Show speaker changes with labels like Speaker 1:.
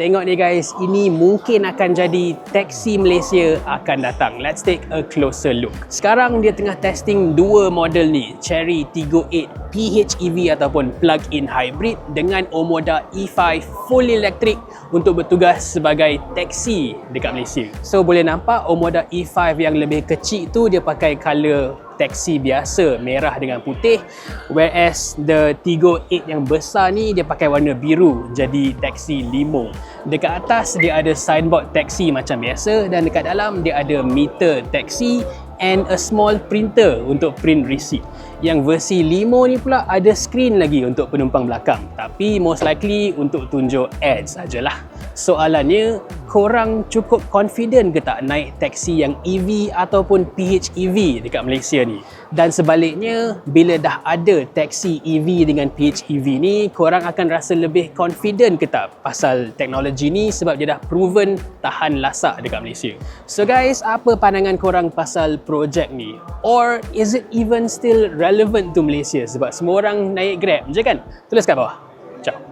Speaker 1: Tengok ni guys, ini mungkin akan jadi taksi Malaysia akan datang. Let's take a closer look. Sekarang dia tengah testing dua model ni, Cherry Tiggo 8 PHEV ataupun plug-in hybrid dengan Omoda E5 full electric untuk bertugas sebagai taksi dekat Malaysia. So boleh nampak Omoda E5 yang lebih kecil tu dia pakai color taksi biasa merah dengan putih whereas the Tigo 8 yang besar ni dia pakai warna biru jadi taksi limo dekat atas dia ada signboard taksi macam biasa dan dekat dalam dia ada meter taksi and a small printer untuk print receipt. Yang versi limo ni pula ada screen lagi untuk penumpang belakang. Tapi most likely untuk tunjuk ads sajalah. Soalannya, korang cukup confident ke tak naik taksi yang EV ataupun PHEV dekat Malaysia ni? Dan sebaliknya, bila dah ada taksi EV dengan PHEV ni, korang akan rasa lebih confident ke tak pasal teknologi ni sebab dia dah proven tahan lasak dekat Malaysia? So guys, apa pandangan korang pasal projek ni? Or is it even still relevant to Malaysia sebab semua orang naik Grab je kan? Tulis kat bawah. Ciao.